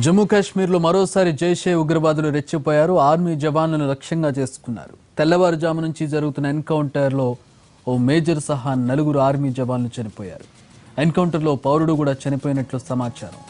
జమ్మూ కాశ్మీర్లో మరోసారి జైషే ఉగ్రవాదులు రెచ్చిపోయారు. ఆర్మీ జవాన్లను లక్ష్యంగా చేసుకున్నారు. తెల్లవారుజాము నుంచి జరుగుతున్న ఎన్కౌంటర్లో ఓ మేజర్ సహా నలుగురు ఆర్మీ జవాన్లు చనిపోయారు. ఎన్కౌంటర్లో పౌరుడు కూడా చనిపోయినట్లు సమాచారం.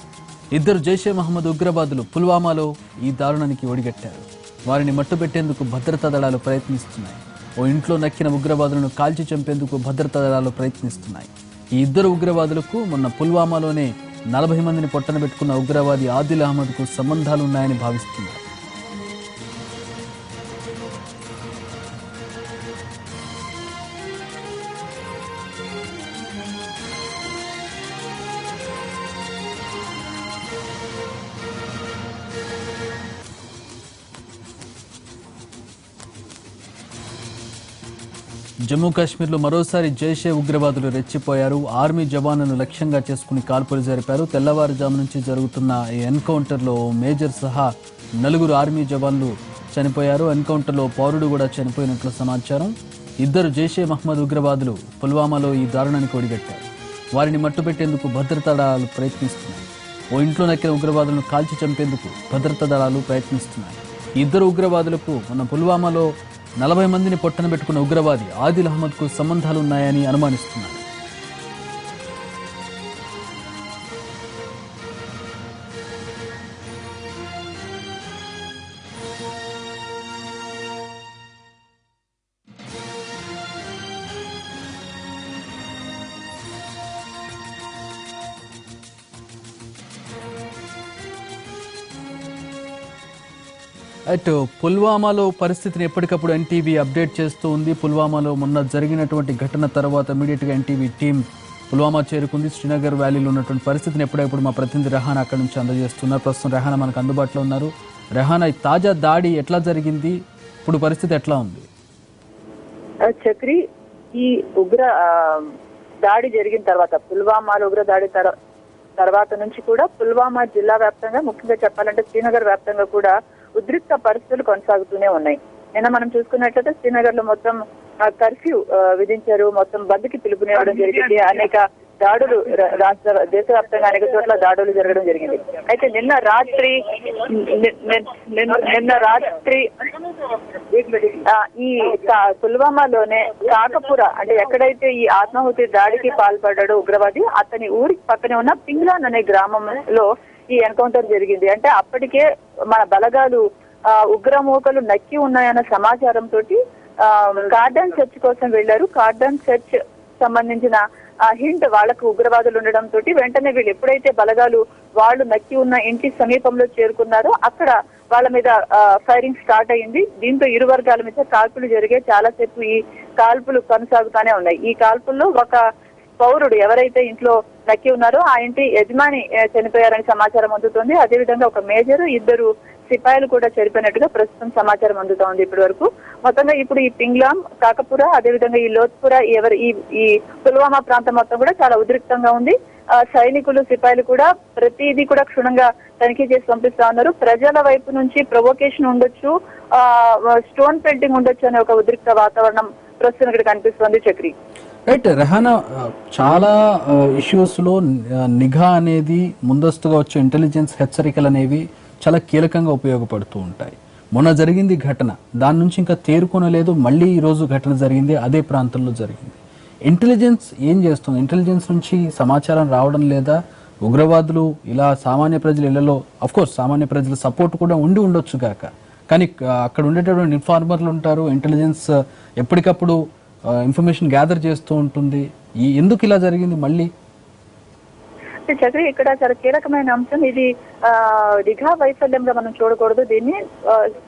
ఇద్దరు జైషే మహమ్మద్ ఉగ్రవాదులు పుల్వామాలో ఈ దారుణానికి ఒడిగట్టారు. వారిని మట్టుపెట్టేందుకు భద్రతా దళాలు ప్రయత్నిస్తున్నాయి. ఓ ఇంట్లో నక్కిన ఉగ్రవాదులను కాల్చి చంపేందుకు భద్రతా దళాలు ప్రయత్నిస్తున్నాయి. ఈ ఇద్దరు ఉగ్రవాదులకు మొన్న పుల్వామాలోనే నలభై మందిని పొట్టన పెట్టుకున్న ఉగ్రవాది ఆదిల్ అహ్మద్కు సంబంధాలు ఉన్నాయని భావిస్తున్నారు. జమ్మూ కాశ్మీర్లో మరోసారి జైషే ఉగ్రవాదులు రెచ్చిపోయారు. ఆర్మీ జవాన్లను లక్ష్యంగా చేసుకుని కాల్పులు జరిపారు. తెల్లవారుజాము నుంచి జరుగుతున్న ఈ ఎన్కౌంటర్లో ఓ మేజర్ సహా నలుగురు ఆర్మీ జవాన్లు చనిపోయారు. ఎన్కౌంటర్లో పౌరుడు కూడా చనిపోయినట్లు సమాచారం. ఇద్దరు జైషే మహ్మద్ ఉగ్రవాదులు పుల్వామాలో ఈ దారుణానికి ఒడిగట్టారు వారిని మట్టుపెట్టేందుకు భద్రతా దళాలు ప్రయత్నిస్తున్నాయి. ఓ ఇంట్లో నక్కిన ఉగ్రవాదులను కాల్చి చంపేందుకు భద్రతా దళాలు ప్రయత్నిస్తున్నాయి. ఇద్దరు ఉగ్రవాదులకు మన పుల్వామాలో నలభై మందిని పొట్టన పెట్టుకున్న ఉగ్రవాది ఆదిల్ అహ్మద్కు సంబంధాలున్నాయని అనుమానిస్తున్నారు. అటు పుల్వామాలో పరిస్థితిని ఎప్పటికప్పుడు ఎన్టీవీ అప్డేట్ చేస్తూ ఉంది. పుల్వామాలో మొన్న జరిగినటువంటి ఘటన తర్వాత ఇమీడియట్గా ఎన్టీవీ టీం పుల్వామా చేరుకుంది. శ్రీనగర్ వ్యాలీలో ఉన్నటువంటి పరిస్థితిని ఎప్పుడెప్పుడు మా ప్రతినిధి రెహాన్ అక్కడి నుంచి అందజేస్తున్నారు. ప్రస్తుతం రెహానా మనకు అందుబాటులో ఉన్నారు. రెహానా తాజా దాడి ఎట్లా జరిగింది? ఇప్పుడు పరిస్థితి ఎట్లా ఉంది? చక్రి ఈ ఉగ్ర దాడి జరిగిన తర్వాత పుల్వామాలో ఉగ్ర దాడి తర్వాత నుంచి కూడా పుల్వామా జిల్లా వ్యాప్తంగా ముఖ్యంగా చెప్పాలంటే శ్రీనగర్ వ్యాప్తంగా కూడా ఉద్రిక్త పరిస్థితులు కొనసాగుతూనే ఉన్నాయి. నిన్న మనం చూసుకున్నట్లయితే శ్రీనగర్లో మొత్తం కర్ఫ్యూ విధించారు. మొత్తం బంద్కి పిలుపునివ్వడం జరిగింది. అనేక దాడులు రాష్ట్ర దేశవ్యాప్తంగా అనేక చోట్ల దాడులు జరగడం జరిగింది. అయితే నిన్న రాత్రి నిన్న రాత్రి ఈ పుల్వామాలోనే కాకపుర అంటే ఎక్కడైతే ఈ ఆత్మాహుతి దాడికి పాల్పడ్డాడో ఉగ్రవాది అతని ఊరి పక్కనే ఉన్న పింగ్లాన్ అనే గ్రామంలో ఈ ఎన్కౌంటర్ జరిగింది. అంటే అప్పటికే మన బలగాలు ఆ, ఉగ్రమూకలు నక్కి ఉన్నాయన్న సమాచారం తోటి ఆ, కార్డన్ సెర్చ్ కోసం వెళ్ళారు కార్డన్ సెర్చ్ సంబంధించిన ఆ హింట్ వాళ్ళకు ఉగ్రవాదులు ఉండడం తోటి వెంటనే వీళ్ళు ఎప్పుడైతే బలగాలు వాళ్ళు నక్కి ఉన్న ఇంటి సమీపంలో చేరుకున్నారో అక్కడ వాళ్ళ మీద ఫైరింగ్ స్టార్ట్ అయింది. దీంతో ఇరు వర్గాల మీద కాల్పులు జరిగే చాలాసేపు ఈ కాల్పులు కొనసాగుతానే ఉన్నాయి. ఈ కాల్పుల్లో ఒక పౌరుడు ఎవరైతే ఇంట్లో నక్కి ఉన్నారు. ఆ ఇంటి యజమాని చనిపోయారని సమాచారం అందుతోంది. అదేవిధంగా ఒక మేజర్ ఇద్దరు సిపాయిలు కూడా చనిపోయినట్టుగా ప్రస్తుతం సమాచారం అందుతోంది ఇప్పటి వరకు మొత్తంగా ఇప్పుడు ఈ పింగ్లాం కాకపుర అదేవిధంగా ఈ లోత్పుర ఎవరు ఈ ఈ పుల్వామా ప్రాంతం మొత్తం కూడా చాలా ఉద్రిక్తంగా ఉంది. ఆ, సైనికులు సిపాయిలు కూడా ప్రతిదీ కూడా క్షుణ్ణంగా తనిఖీ చేసి పంపిస్తా ఉన్నారు. ప్రజల వైపు నుంచి ప్రొవోకేషన్ ఉండొచ్చు ఆ స్టోన్ పెయింటింగ్ ఉండొచ్చు అనే ఒక ఉద్రిక్త వాతావరణం ప్రస్తుతం ఇక్కడ కనిపిస్తోంది చక్రి. రైట్ రెహానా చాలా ఇష్యూస్లో నిఘా అనేది ముందస్తుగా వచ్చే ఇంటెలిజెన్స్ హెచ్చరికలు అనేవి చాలా కీలకంగా ఉపయోగపడుతూ ఉంటాయి. మొన్న జరిగింది ఘటన. దాని నుంచి ఇంకా తేరుకోనలేదు. మళ్ళీ ఈరోజు ఘటన జరిగింది. అదే ప్రాంతంలో జరిగింది. ఇంటెలిజెన్స్ ఏం చేస్తుంది? ఇంటెలిజెన్స్ నుంచి సమాచారం రావడం లేదా? ఉగ్రవాదులు ఇలా సామాన్య ప్రజల ఇళ్ళలో కోర్స్ సామాన్య ప్రజల సపోర్ట్ కూడా ఉండి ఉండొచ్చు కాక కానీ అక్కడ ఉండేటటువంటి ఇన్ఫార్మర్లు ఉంటారు. ఇంటెలిజెన్స్ ఎప్పటికప్పుడు ఇన్ఫర్మేషన్ గ్యాదర్ చేస్తూ ఉంటుంది. ఈ ఎందుకు ఇలా జరిగింది మళ్ళీ? చక్రి ఇక్కడ చాలా కీలకమైన అంశం ఇది ఆ నిఘా వైఫల్యంగా మనం చూడకూడదు. దీన్ని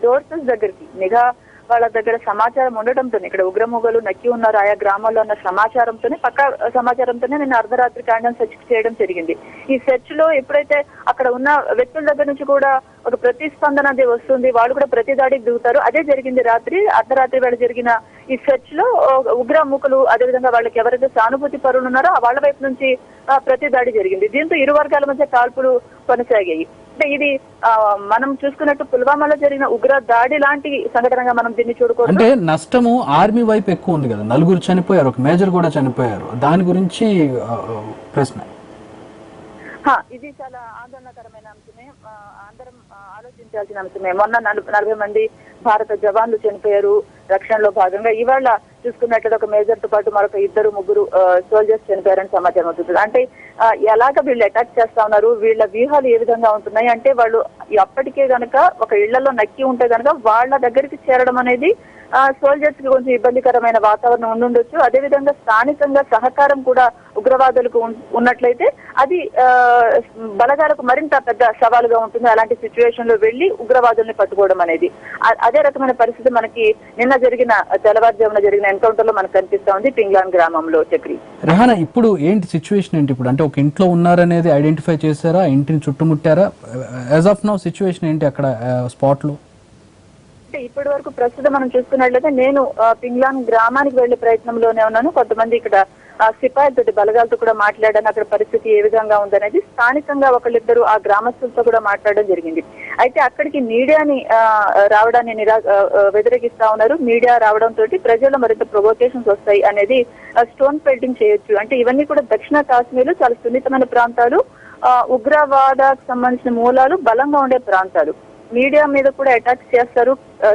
సోర్సెస్ దగ్గరికి నిఘా వాళ్ళ దగ్గర సమాచారం ఉండటంతో ఇక్కడ ఉగ్రముగలు నక్కి ఉన్నారు ఆయా గ్రామాల్లో ఉన్న సమాచారంతోనే పక్క సమాచారంతోనే నేను అర్ధరాత్రి కాండం సెర్చ్ చేయడం జరిగింది. ఈ సెర్చ్లో ఎప్పుడైతే అక్కడ ఉన్న వ్యక్తుల దగ్గర నుంచి కూడా ఒక ప్రతిస్పందన అది వస్తుంది వాళ్ళు కూడా ప్రతి దాడికి దిగుతారు. అదే జరిగింది రాత్రి అర్ధరాత్రి వేళ జరిగిన ఈ సెర్చ్లో ఉగ్రముఖులు అదేవిధంగా వాళ్ళకి ఎవరైతే సానుభూతి పరులు ఉన్నారో వాళ్ళ వైపు నుంచి ప్రతి దాడి జరిగింది. దీంతో ఇరు వర్గాల మధ్య కాల్పులు కొనసాగాయి. అంటే ఇది మనం చూసుకున్నట్టు పుల్వామాలో జరిగిన ఉగ్ర దాడి లాంటి సంఘటనగా మనం దీన్ని చూడకూడదు. అంటే నష్టము ఆర్మీ వైపు ఎక్కువ ఉంది కదా. నలుగురు చనిపోయారు ఒక మేజర్ కూడా చనిపోయారు. దాని గురించి ప్రశ్న. హా, ఇది చాలా ఆందోళనకరమైన అంశమే. ఆ, ఆలోచించాల్సిన అంశమే. మొన్న నలు- నలభై మంది భారత జవాన్లు చనిపోయారు రక్షణలో భాగంగా. ఇవాళ చూసుకున్నట్లయితే ఒక మేజర్తో పాటు మరొక ఇద్దరు ముగ్గురు సోల్జర్స్ చనిపోయారని సమాచారం అవుతుంది అంటే ఎలాగ వీళ్ళు అటాక్ చేస్తా ఉన్నారు వీళ్ళ వ్యూహాలు ఏ విధంగా ఉంటున్నాయి? అంటే వాళ్ళు అప్పటికే గనక ఒక ఇళ్ళలో నక్కి ఉంటే గనక వాళ్ళ దగ్గరికి చేరడం అనేది సోల్జర్స్కి కొంచెం ఇబ్బందికరమైన వాతావరణం ఉండుండొచ్చు. అదే విధంగా స్థానికంగా సహకారం కూడా ఉగ్రవాదులకు ఉన్నట్లయితే అది ఆ, బలగాలకు మరింత పెద్ద సవాలుగా ఉంటుంది. అలాంటి సిచ్యువేషన్లో వెళ్ళి ఉగ్రవాదుల్ని పట్టుకోవడం అనేది. అదే రకమైన పరిస్థితి మనకి నిన్న జరిగిన తెల్లవారుజామున జరిగిన ఎన్కౌంటర్లో మనకు కనిపిస్తా ఉంది పింగ్లాన్ గ్రామంలో చక్రి. రెహానా ఇప్పుడు ఏంటి సిచ్యువేషన్ ఏంటి ఇప్పుడు? అంటే ఒక ఇంట్లో ఉన్నారనేది ఐడెంటిఫై చేశారా? ఇంటిని చుట్టుముట్టారా? యాజ్ ఆఫ్ నౌ సిచ్యువేషన్ ఏంటి అక్కడ స్పాట్లో? అంటే ఇప్పటి వరకు ప్రస్తుతం మనం చూసుకున్నట్లయితే నేను పింగ్లాన్ గ్రామానికి వెళ్ళే ప్రయత్నంలోనే ఉన్నాను. కొంతమంది ఇక్కడ సిపాయిలతో సిపాయిలతోటి బలగాలతో కూడా మాట్లాడాను. అక్కడ పరిస్థితి ఏ విధంగా ఉందనేది స్థానికంగా ఒకళ్ళిద్దరు ఆ గ్రామస్తులతో కూడా మాట్లాడడం జరిగింది. అయితే అక్కడికి మీడియాని రావడాన్ని నిరా వ్యతిరేకిస్తా ఉన్నారు. మీడియా రావడం తోటి ప్రజల్లో మరింత ప్రొవోకేషన్స్ వస్తాయి అనేది స్టోన్ పెల్టింగ్ చేయొచ్చు. అంటే ఇవన్నీ కూడా దక్షిణ కాశ్మీర్ చాలా సున్నితమైన ప్రాంతాలు. ఆ, సంబంధించిన మూలాలు బలంగా ఉండే ప్రాంతాలు. మీడియా మీద కూడా అటాక్ చేస్తారు.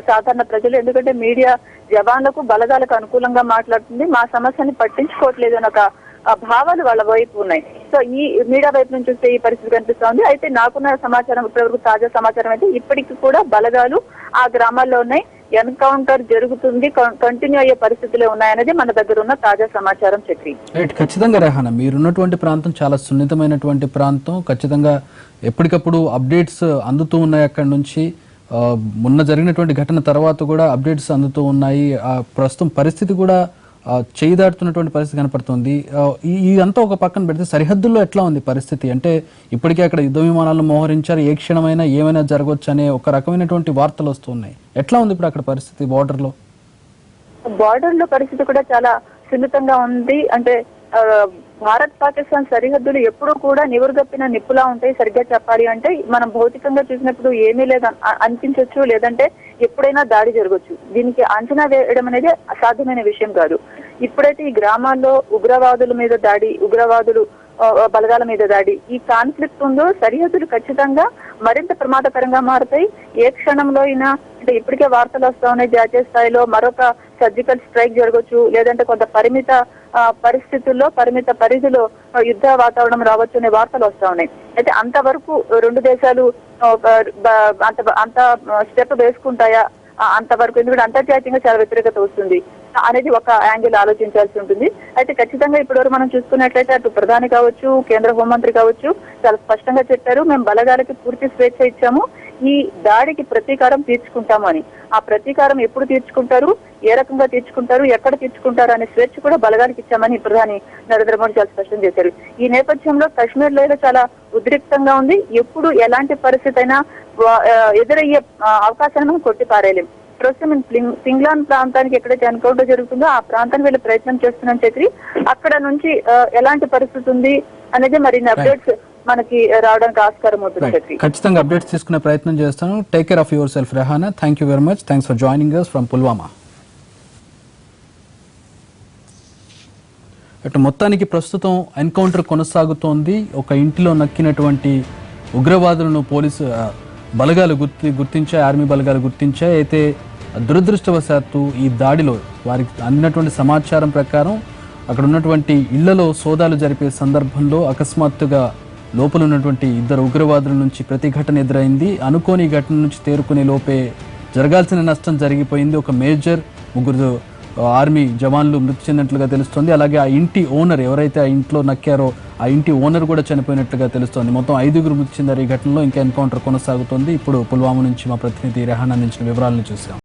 సాధారణ ప్రజలు. ఎందుకంటే మీడియా జవాన్లకు బలగాలకు అనుకూలంగా మాట్లాడుతుంది. మా సమస్యని పట్టించుకోవట్లేదు అని ఒక ఆ, భావాలు వాళ్ళ వైపు ఉన్నాయి. సో ఈ మీడియా వైపు నుంచి చూస్తే ఈ పరిస్థితి కనిపిస్తోంది. అయితే నాకున్న సమాచారం ఇప్పటివరకు తాజా సమాచారం అయితే ఇప్పటికి కూడా బలగాలు ఆ గ్రామాల్లో ఉన్నాయి. ఎన్కౌంటర్ జరుగుతుంది కంటిన్యూ అయ్యే పరిస్థితులే ఉన్నాయనేది మన దగ్గర ఉన్న తాజా సమాచారం చక్రి. రైట్ ఖచ్చితంగా రేహాన మీరున్నటువంటి ప్రాంతం చాలా సున్నితమైనటువంటి ప్రాంతం. ఖచ్చితంగా ఎప్పటికప్పుడు అప్డేట్స్ అందుతూ ఉన్నాయి అక్కడి నుంచి. మొన్న జరిగినటువంటి ఘటన తర్వాత కూడా అప్డేట్స్ అందుతూ ఉన్నాయి. ఆ, ప్రస్తుతం పరిస్థితి కూడా చేయి దాటుతున్నటువంటి పరిస్థితి కనపడుతుంది. ఈ ఇదంతా ఒక పక్కన పెడితే సరిహద్దుల్లో ఎట్లా ఉంది పరిస్థితి? అంటే ఇప్పటికే అక్కడ యుద్ధ విమానాలను మోహరించారు. ఏ క్షణమైనా ఏమైనా జరగవచ్చు అనే ఒక రకమైనటువంటి వార్తలు వస్తున్నాయి ఎట్లా ఉంది ఇప్పుడు అక్కడ పరిస్థితి బార్డర్లో? బార్డర్లో పరిస్థితి కూడా చాలా సున్నితంగా ఉంది. అంటే భారత్ పాకిస్తాన్ సరిహద్దులు ఎప్పుడూ కూడా నివురుగప్పిన నిప్పులా ఉంటాయి సరిగ్గా చెప్పాలి అంటే. మనం భౌతికంగా చూసినప్పుడు ఏమీ లేదు అనిపించవచ్చు లేదంటే ఎప్పుడైనా దాడి జరగవచ్చు దీనికి అంచనా వేయడం అనేది అసాధ్యమైన విషయం కాదు. ఇప్పుడైతే ఈ గ్రామాల్లో ఉగ్రవాదుల మీద దాడి ఉగ్రవాదులు బలగాల మీద దాడి. ఈ కాన్ఫ్లిక్ట్ ఉందో సరిహద్దులు ఖచ్చితంగా మరింత ప్రమాదకరంగా మారుతాయి. ఏ క్షణంలో అయినా అంటే ఇప్పటికే వార్తలు వస్తా ఉన్నాయి జాతీయ స్థాయిలో మరొక సర్జికల్ స్ట్రైక్ జరగవచ్చు లేదంటే కొంత పరిమిత ఆ, పరిస్థితుల్లో పరిమిత పరిధిలో యుద్ధ వాతావరణం రావచ్చు అనే వార్తలు వస్తా ఉన్నాయి. అయితే అంతవరకు రెండు దేశాలు అంత అంత స్టెప్ వేసుకుంటాయా? అంతవరకు ఎందుకంటే అంతర్జాతీయంగా చాలా వ్యతిరేకత వస్తుంది. అనేది ఒక యాంగిల్ ఆలోచించాల్సి ఉంటుంది. అయితే ఖచ్చితంగా ఇప్పటివరకు మనం చూసుకున్నట్లయితే అటు ప్రధాని కావచ్చు కేంద్ర హోంమంత్రి కావచ్చు చాలా స్పష్టంగా చెప్పారు. మేము బలగాలకి పూర్తి స్వేచ్ఛ ఇచ్చాము. ఈ దాడికి ప్రతీకారం తీర్చుకుంటాము అని. ఆ ప్రతీకారం ఎప్పుడు తీర్చుకుంటారు? ఏ రకంగా తీర్చుకుంటారు? ఎక్కడ తీర్చుకుంటారు అనే స్వేచ్ఛ కూడా బలగానికి ఇచ్చామని ప్రధాని నరేంద్ర మోడీ చాలా స్పష్టం చేశారు. ఈ నేపథ్యంలో కశ్మీర్లో చాలా ఉద్రిక్తంగా ఉంది. ఎప్పుడు ఎలాంటి పరిస్థితి అయినా ఎదురయ్యే అవకాశాన్ని మనం కొట్టి పారేయలేం ప్రస్తుతం పింగ్లాన్ ప్రాంతానికి ఎక్కడైతే ఎన్కౌంటర్ జరుగుతుందో ఆ ప్రాంతానికి వెళ్ళే ప్రయత్నం చేస్తున్నాం చక్రి అక్కడ నుంచి ఎలాంటి పరిస్థితి ఉంది అనేది మరి అప్డేట్స్ మనకి రావడానికి ఆస్కారం అవుతుంది చక్రి ఖచ్చితంగా అప్డేట్స్ తీసుకునే ప్రయత్నం చేస్తాను. Take care of yourself Rehana thank you very much thanks for joining us from Pulwama అటు మొత్తానికి ప్రస్తుతం ఎన్కౌంటర్ కొనసాగుతోంది. ఒక ఇంటిలో నక్కినటువంటి ఉగ్రవాదులను పోలీసు బలగాలు గుర్తి గుర్తించాయి ఆర్మీ బలగాలు గుర్తించాయి. అయితే దురదృష్టవశాత్తు ఈ దాడిలో వారికి అందినటువంటి సమాచారం ప్రకారం అక్కడ ఉన్నటువంటి ఇళ్ళలో సోదాలు జరిపే సందర్భంలో అకస్మాత్తుగా లోపల ఉన్నటువంటి ఇద్దరు ఉగ్రవాదుల నుంచి ప్రతిఘటన ఎదురైంది. అనుకోని ఘటన నుంచి తేరుకునే లోపే జరగాల్సిన నష్టం జరిగిపోయింది. ఒక మేజర్ ముగ్గురు ఆర్మీ జవాన్లు మృతి చెందినట్లుగా తెలుస్తోంది. అలాగే ఆ ఇంటి ఓనర్ ఎవరైతే ఆ ఇంట్లో నక్కారో ఆ ఇంటి ఓనర్ కూడా చనిపోయినట్లుగా తెలుస్తోంది. మొత్తం ఐదుగురు మృతి చెందారు ఈ ఘటనలో. ఇంకా ఎన్కౌంటర్ కొనసాగుతోంది. ఇప్పుడు పుల్వామా నుంచి మా ప్రతినిధి రెహాన్ అందించిన వివరాలను చూసాం.